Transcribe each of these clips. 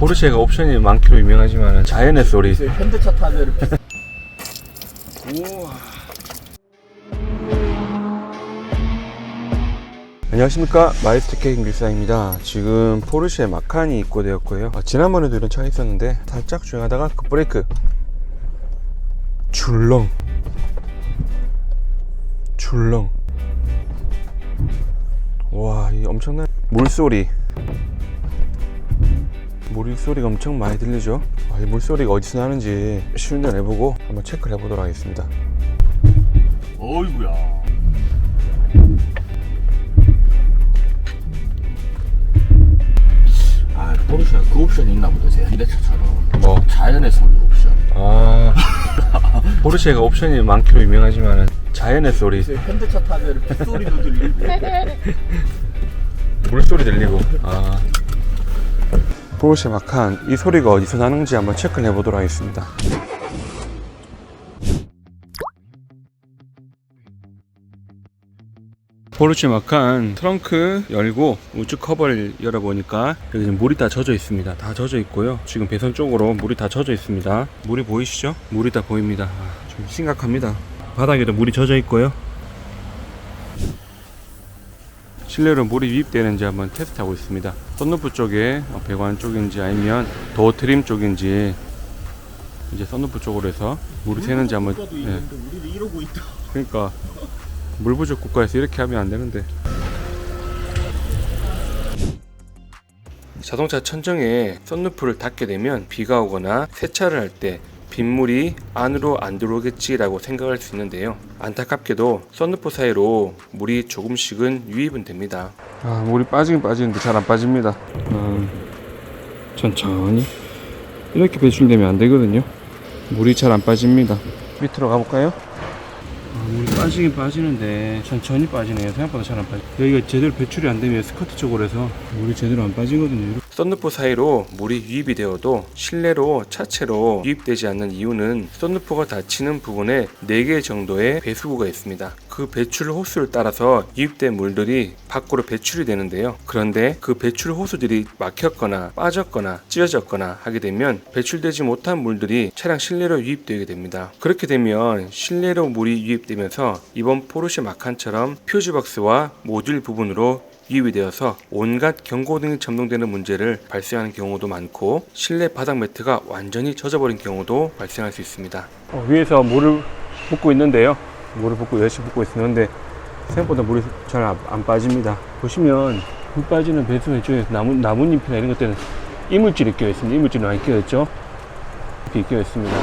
포르쉐가 옵션이 많기로 유명하지만 자연의 소리. 현대차 타면 우와. 안녕하십니까. 마이스터 케이크 밀사입니다. 지금 포르쉐 마칸이 입고되었고요. 어, 지난번에도 이런 차가 있었는데 살짝 주행하다가 급브레이크. 줄렁. 줄렁. 와이 엄청난 물소리 물소리가 엄청 많이 들리죠? 아, 이 물소리가 어디서 나는지 시운전 해보고 한번 체크를 해보도록 하겠습니다. 어이구야. 아 포르쉐가 그 옵션이 있나 보다 제 현대차처럼. 뭐? 자연의 소리 옵션. 아. 포르쉐가 옵션이 많기로 유명하지만 자연의 소리. 현대차 타면 빗소리도 들리고. 물소리 들리고. 아 포르쉐 마칸 이 소리가 어디서 나는지 한번 체크를 해보도록 하겠습니다. 포르쉐 마칸 트렁크 열고 우측 커버를 열어보니까 여기 지금 물이 다 젖어 있습니다. 다 젖어 있고요. 지금 배선 쪽으로 물이 다 젖어 있습니다. 물이 보이시죠? 물이 다 보입니다. 아, 좀 심각합니다. 바닥에도 물이 젖어 있고요 실내로 물이 유입되는지 한번 테스트하고 있습니다. 썬루프 쪽에 어, 배관 쪽인지 아니면 도어 트림 쪽인지 이제 썬루프 쪽으로 해서 물이 새는지 한번 있다. 그러니까 물 부족 국가에서 이렇게 하면 안 되는데. 자동차 천정에 썬루프를 닫게 되면 비가 오거나 세차를 할때 빗물이 안으로 안 들어오겠지라고 생각할 수 있는데요. 안타깝게도 썬루프 사이로 물이 조금씩은 유입은 됩니다. 아, 물이 빠지긴 빠지는데 잘 안 빠집니다. 음, 천천히 이렇게 배출되면 안 되거든요. 물이 잘 안 빠집니다. 밑으로 가볼까요? 아, 물이 빠지긴 빠지는데 천천히 빠지네요. 생각보다 잘 안 빠지. 여기가 제대로 배출이 안 되면 스커트 쪽으로 해서 물이 제대로 안 빠지거든요. 썬루프 사이로 물이 유입이 되어도 실내로 차체로 유입되지 않는 이유는 썬루프가 닫히는 부분에 4개 정도의 배수구가 있습니다. 그 배출 호수를 따라서 유입된 물들이 밖으로 배출이 되는데요. 그런데 그 배출 호수들이 막혔거나 빠졌거나 찢어졌거나 하게 되면 배출되지 못한 물들이 차량 실내로 유입되게 됩니다. 그렇게 되면 실내로 물이 유입되면서 이번 포르쉐 마칸처럼 퓨즈박스와 모듈 부분으로 유입이 되어서 온갖 경고등이 점등되는 문제를 발생하는 경우도 많고 실내 바닥 매트가 완전히 젖어버린 경우도 발생할 수 있습니다. 위에서 물을 붓고 있는데요. 물을 붓고 열심히 붓고 있는데 생각보다 물이 잘 안 빠집니다. 보시면 물 빠지는 배수 쪽에 나무, 나뭇잎이나 이런 것들은 이물질이 끼어 있습니다. 이물질이 많이 끼어 있죠. 이렇게 끼어 있습니다.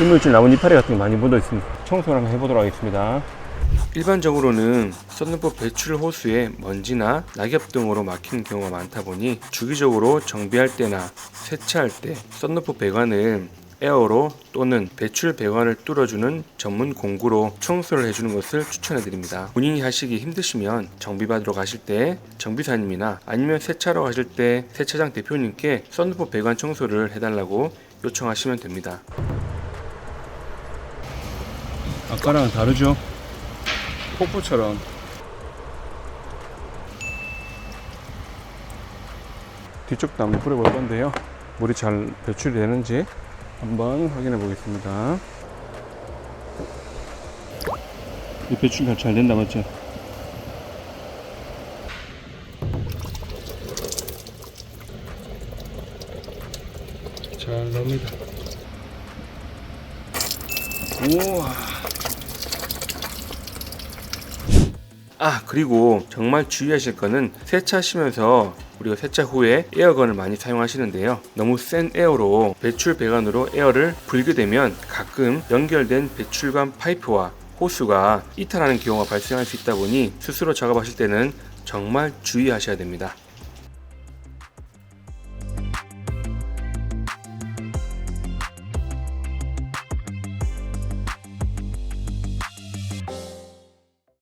이물질 나뭇잎파리 같은 게 많이 묻어 있습니다. 청소를 한번 해보도록 하겠습니다. 일반적으로는 썬루프 배출 호수에 먼지나 낙엽 등으로 막히는 경우가 많다 보니 주기적으로 정비할 때나 세차할 때 썬루프 배관을 에어로 또는 배출 배관을 뚫어주는 전문 공구로 청소를 해주는 것을 추천해 드립니다. 본인이 하시기 힘드시면 정비 받으러 가실 때 정비사님이나 아니면 세차로 가실 때 세차장 대표님께 썬루프 배관 청소를 해달라고 요청하시면 됩니다. 아까랑은 다르죠? 폭포처럼. 뒤쪽도 한번 뿌려볼 건데요. 물이 잘 배출이 되는지 한번 확인해 보겠습니다. 이 배출 잘 된다 맞죠? 잘 나옵니다. 우와 아 그리고 정말 주의하실 거는 세차하시면서 우리가 세차 후에 에어건을 많이 사용하시는데요. 너무 센 에어로 배출 배관으로 에어를 불게 되면 가끔 연결된 배출관 파이프와 호수가 이탈하는 경우가 발생할 수 있다 보니 스스로 작업하실 때는 정말 주의하셔야 됩니다